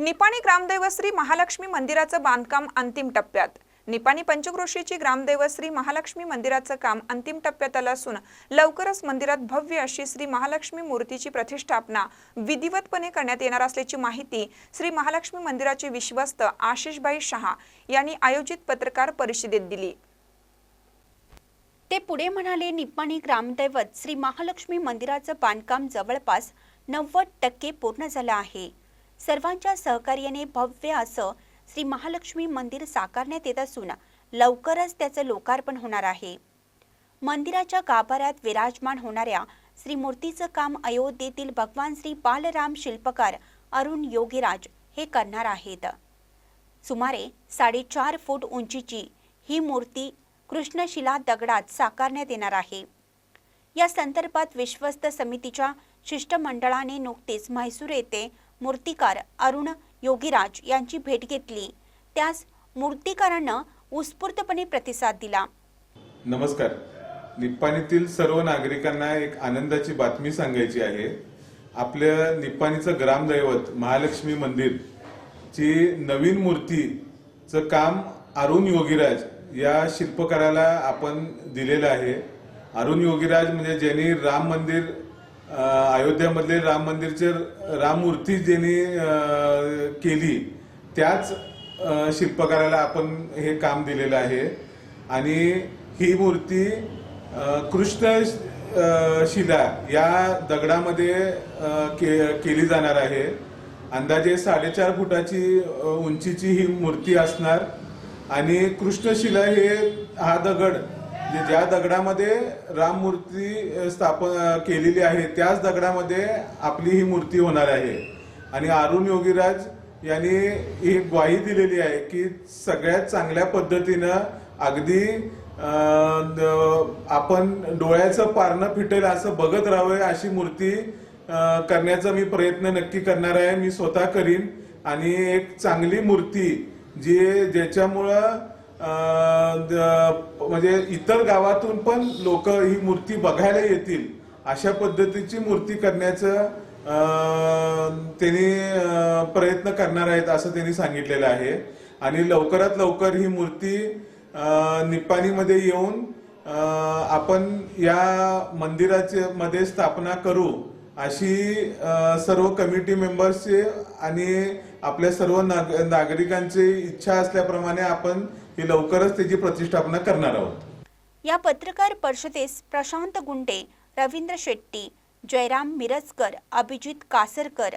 निपाणी ग्रामदैव श्री महालक्ष्मी मंदिराचं बांधकाम अंतिम टप्प्यात. निपाणी पंचक्रोशीची ग्रामदैव श्री महालक्ष्मी मंदिराचं काम अंतिम टप्प्यात आलं असून लवकरच मंदिरात भव्य अशी श्री महालक्ष्मी मूर्तीची प्रतिष्ठापना विधिवतपणे करण्यात येणार असल्याची माहिती श्री महालक्ष्मी मंदिराचे विश्वस्त आशिषभाई शहा यांनी आयोजित पत्रकार परिषदेत दिली. ते पुढे म्हणाले निपाणी ग्रामदैवत श्री महालक्ष्मी मंदिराचं बांधकाम जवळपास नव्वद टक्के पूर्ण झालं आहे. सर्वांच्या सहकार्याने भव्य असं श्री महालक्ष्मी मंदिर साकारण्यात येत असून लवकरच त्याचं लोकार्पण होणार आहे. मंदिराच्या गाभाऱ्यात विराजमान होणाऱ्या श्री मूर्तीचं काम अयोध्येतील भगवान श्री बालराम शिल्पकार अरुण योगीराज हे करणार आहेत. सुमारे साडेचार फूट उंचीची ही मूर्ती कृष्णशिला दगडात साकारण्यात येणार आहे. या संदर्भात विश्वस्त समितीच्या शिष्टमंडळाने नुकतेच म्हैसूर येथे मूर्तिकार अरुण योगीराज यांची भेट घेतली. त्यास मूर्तिकारांना उत्स्फूर्तपणे प्रतिसाद दिला. नमस्कार. निप्पाणीतील सर्व नागरिकांना एक आनंदाची बातमी सांगायची आहे. आपल्या निप्पाणीचं ग्रामदैवत महालक्ष्मी मंदिर ची नवीन मूर्तीचं काम अरुण योगीराज या शिल्पकाराला आपण दिलेलं आहे. अरुण योगीराज म्हणजे ज्यांनी राम मंदिर अयोध्यामधले राम मंदिरचे राममूर्ती ज्यांनी केली त्याच शिल्पकाराला आपण हे काम दिलेलं आहे. आणि ही मूर्ती कृष्ण शिला या दगडामध्ये के- केली जाणार आहे. अंदाजे साडेचार फुटाची उंचीची ही मूर्ती असणार. आणि कृष्णशिला हे हा दगड ज्या दगडामध्ये राम मूर्ती स्थापन केलेली आहे त्याच दगडामध्ये आपली ही मूर्ती होणार आहे. आणि अरुण योगीराज यांनी ही ग्वाही दिलेली आहे की सगळ्यात चांगल्या पद्धतीनं अगदी आपण डोळ्याचं पारणं फिटेल असं बघत राहावं अशी मूर्ती करण्याचा मी प्रयत्न नक्की करणार आहे. मी स्वतः करीन. आणि एक चांगली मूर्ती जी ज्याच्यामुळं म्हणजे इतर गावातून पण लोक ही मूर्ती बघायला येतील अशा पद्धतीची मूर्ती करण्याचं त्यांनी प्रयत्न करणार आहेत असं त्यांनी सांगितलेलं आहे. आणि लवकरात लवकर ही मूर्ती निपाणीमध्ये येऊन आपण या मंदिराचे मध्ये स्थापना करू. अशी सर्व कमिटी मेंबर्सचे आणि आपल्या सर्व नाग- नागरिकांची इच्छा असल्याप्रमाणे आपण ही लवकरच त्याची प्रतिष्ठापना करणार आहोत. या पत्रकार परिषदेस प्रशांत गुंडे रवींद्र शेट्टी जयराम मिरजकर अभिजित कासरकर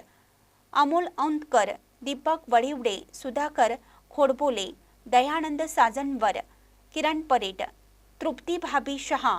अमोल औंतकर दीपक वडिवडे सुधाकर खोडबोले दयानंद साजनवर किरण परेट तृप्ती भाभी शहा